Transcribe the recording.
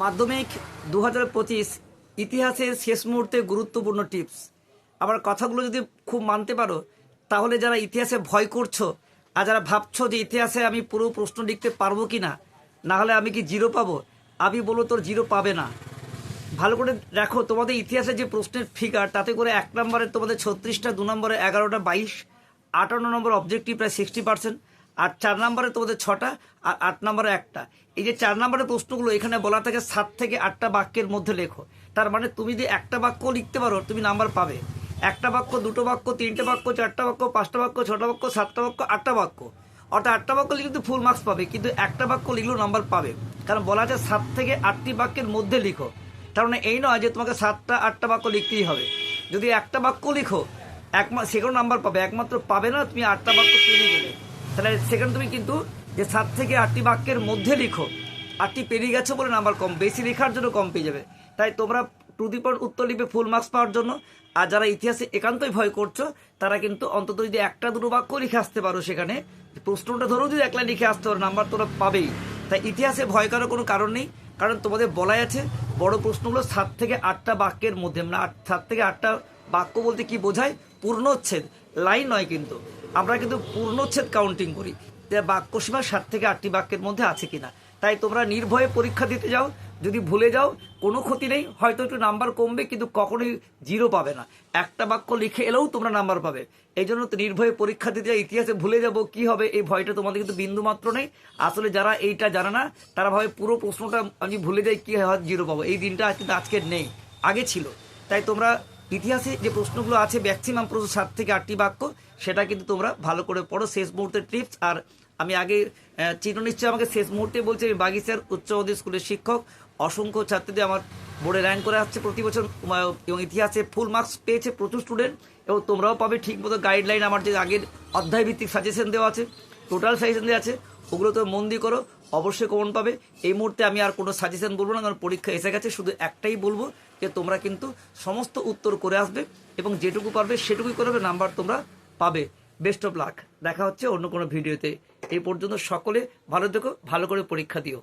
মাধ্যমিক দু হাজার পঁচিশ ইতিহাসের শেষ মুহূর্তে গুরুত্বপূর্ণ টিপস। আবার কথাগুলো যদি খুব মানতে পারো, তাহলে যারা ইতিহাসে ভয় করছ আর যারা ভাবছ যে ইতিহাসে আমি পুরো প্রশ্ন লিখতে পারব কি না না হলে আমি কি জিরো পাবো? আমি বলব তোর জিরো পাবে না। ভালো করে দেখো, তোমাদের ইতিহাসে যে প্রশ্নের ফিগার তাতে করে এক নম্বরে তোমাদের ছত্রিশটা, দু নম্বরে এগারোটা, বাইশ, আটান্ন নম্বর অবজেক্টিভ প্রায় সিক্সটি পার্সেন্ট আর চার নম্বরে তোমাদের ছটা, আর আট নম্বরে একটা। এই যে চার নম্বরের প্রশ্নগুলো এখানে বলা থাকে সাত থেকে আটটা বাক্যের মধ্যে লেখো। তার মানে তুমি যদি একটা বাক্য লিখতে পারো, তুমি নাম্বার পাবে। একটা বাক্য, দুটো বাক্য, তিনটে বাক্য, চারটা বাক্য, পাঁচটা বাক্য, ছটা বাক্য, সাতটা বাক্য, আটটা বাক্য। অর্থাৎ আটটা বাক্য লিখলে কিন্তু ফুল মার্কস পাবে, কিন্তু একটা বাক্য লিখলেও নাম্বার পাবে। কারণ বলা আছে সাত থেকে আটটি বাক্যের মধ্যে লিখো। তার মানে এই নয় যে তোমাকে সাতটা, আটটা বাক্য লিখতেই হবে। যদি একটা বাক্য লিখো একমাত্র সেখানে নাম্বার পাবে। একমাত্র পাবে না, তুমি আটটা বাক্য পেরিয়ে গেলে তাহলে সেখানে তুমি কিন্তু যে সাত থেকে আটটি বাক্যের মধ্যে লিখো। আটটি পেরিয়ে গেছো বলে নাম্বার কম, বেশি লেখার জন্য কম পেয়ে যাবে। তাই তোমরা টু দি পয়েন্ট উত্তর লিখবে ফুল মার্কস পাওয়ার জন্য। আর যারা ইতিহাসে একান্তই ভয় করছ, তারা কিন্তু অন্তত যদি একটা, দুটো বাক্য লিখে আসতে পারো সেখানে, প্রশ্নটা ধরো যদি একলা লিখে আসতে পারো নাম্বার তোমরা পাবেই। তাই ইতিহাসে ভয় করার কোনো কারণ নেই, কারণ তোমাদের বলাই আছে, বড় প্রশ্নগুলো সাত থেকে আটটা বাক্যের মধ্যে মানে সাত থেকে আটটা বাক্য বলতে কি বোঝায়? পূর্ণচ্ছেদ লাইন নয় কিন্তু। আমরা কিন্তু পূর্ণচ্ছেদ কাউন্টিং করি যে বাক্য সীমা সাত থেকে আটটি বাক্যের মধ্যে আছে কিনা। তাই তোমরা নির্ভয়ে পরীক্ষা দিতে যাও, যদি ভুলে যাও, কোনো ক্ষতি নেই, হয়তো একটু নাম্বার কমবে, কিন্তু কখনোই জিরো পাবে না। একটা বাক্য লিখে এলেও তোমরা নাম্বার পাবে। এই জন্য তো নির্ভয়ে পরীক্ষা দিতে যাও, ইতিহাসে ভুলে যাব কি হবে, এই ভয়টা তোমাদের কিন্তু বিন্দু মাত্র নেই। আসলে যারা এইটা জানে না, তারা ভাবে পুরো প্রশ্নটা আমি ভুলে যাই, কি হয় জিরো পাবো। এই দিনটা কিন্তু আজকের নেই, আগে ছিল। তাই তোমরা ইতিহাসে যে প্রশ্নগুলো আছে ম্যাক্সিমাম প্রশ্ন সাত থেকে আটটি বাক্য সেটা কিন্তু তোমরা ভালো করে পড়ো শেষ মুহূর্তের টিপস আর আমি আগে চিত্র নিশ্চয় আমাকে শেষ মুহূর্তে বলছি, আমি বাগিচার উচ্চ মাধ্যমিক স্কুলের শিক্ষক। অসংখ্য ছাত্রীদের আমার বোর্ডে র্যাঙ্ক করে আসছে প্রতি বছর এবং ইতিহাসে ফুল মার্কস পেয়েছে প্রচুর স্টুডেন্ট এবং তোমরাও পাবে ঠিক মতো গাইডলাইন আমার যে আগের অধ্যায় ভিত্তিক সাজেশন দেওয়া আছে টোটাল সাজেশন দেওয়া আছে, ওগুলো তো মন দিয়ে করো, অবশ্যই কমন পাবে। এই মুহূর্তে আমি আর কোনো সাজেশন বলব না, কারণ পরীক্ষা এসে গেছে, শুধু একটাই বলব যে তোমরা কিন্তু সমস্ত উত্তর করে আসবে, এবং যেটুকু পারবে সেটুকুই করবে নাম্বার তোমরা পাবে। বেস্ট অফ লাক দেখা হচ্ছে অন্য কোনো ভিডিওতে। এই পর্যন্ত সকলে ভালো থেকো, ভালো করে পরীক্ষা দিও।